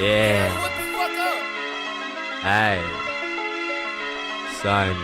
Yeah. Ej. Simon.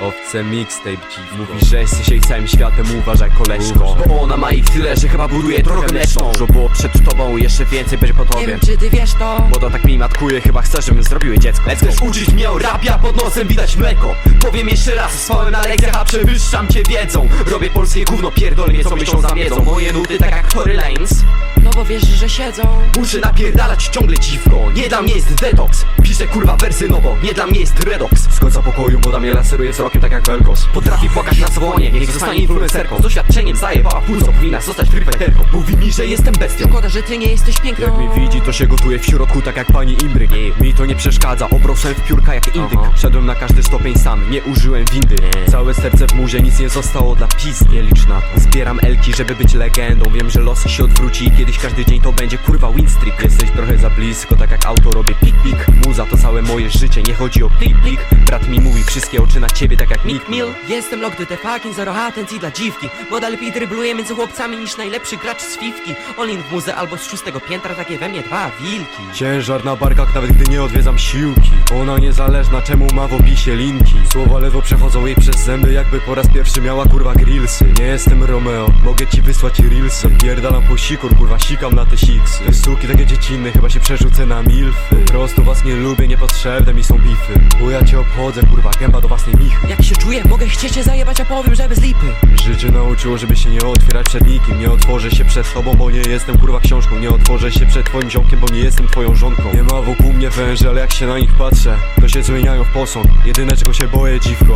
Owce mixtape dziwko. Mówi, że jesteś jej całym światem, uważaj koleżko. Bo no ona ma ich tyle, że chyba buduje drogę mleczną. Że było przed tobą, jeszcze więcej będzie po tobie. Nie wiem, czy ty wiesz to. Młoda tak mi matkuje, chyba chce, żebym zrobiły dziecko. Chcesz uczyć mnie o pod nosem widać mleko. Powiem jeszcze raz, spałem na lekcjach, a przewyższam cię wiedzą. Robię polskie gówno, pierdolę mnie co miesiąc za miedzą. Moje nuty tak jak Tory Lanes no bo wiesz, że siedzą. Muszę napierdalać ciągle dziwko. Nie dla mnie jest detoks. Piszę kurwa wersy nowo. Nie dla mnie jest redoks. Z końca pokoju młoda mnie laseruje wzrokiem tak jak Velkos. Potrafi płakać na dzwonie Niech zostanie influencerką. Z doświadczeniem zajebała pulso Powinna zostać freefighterką Mówi mi, że jestem bestią. Szkoda, że ty nie jesteś piękną. Jak mnie widzi, to się gotuje w środku tak jak pani Imbryk. Mi to nie przeszkadza, obrosłem w piórka jak indyk. Aha. Szedłem na każdy stopień sam, nie użyłem windy. Całe serce w murze, nic nie zostało dla pizd Nie licz na to. Zbieram elki, żeby być legendą. Wiem, że los się odwróci. I każdy dzień to będzie kurwa win streak Jesteś trochę za blisko, tak jak auto robię pik pik Muza to całe moje życie, nie chodzi o plik plik Brat mi mówi wszystkie oczy na ciebie tak jak Mick Mill. Jestem locked the fucking zero atencji dla dziwki. Moda lepiej drybluje między chłopcami niż najlepszy gracz z fifki. Olin w muze albo z szóstego piętra, takie we mnie dwa wilki. Ciężar na barkach, nawet gdy nie odwiedzam siłki. Ona niezależna, czemu ma w opisie linki? Słowa lewo przechodzą jej przez zęby, jakby po raz pierwszy miała kurwa grillsy. Nie jestem Romeo, mogę ci wysłać reelsy. Pierdalam po sikur, kurwa sikam na te siksy. Te suki takie dziecinne, chyba się przerzucę na milfy. Prosto was nie lubię, niepotrzebne mi są bify. Bo ja cię obchodzę, kurwa, gęba do własnej michy. Jak się czuję, mogę chcieć cię zajebać, a powiem, że bez lipy. Życie nauczyło, żeby się nie otwierać przed nikim. Nie otworzę się przed tobą, bo nie jestem kurwa książką. Nie otworzę się przed twoim ziomkiem, bo nie jestem twoją żonką. Nie ma wokół mnie węży, ale jak się na nich patrzę To się zmieniają w posąg. Jedyne czego się boję, dziwko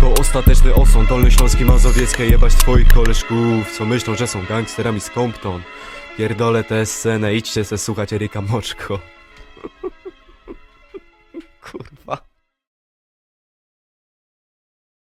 To ostateczny osąd Dolnośląski Mazowieckie Jebać twoich koleżków Co myślą, że są gangsterami z Compton. Pierdolę tę scenę, idźcie se słuchać Eryka Moczko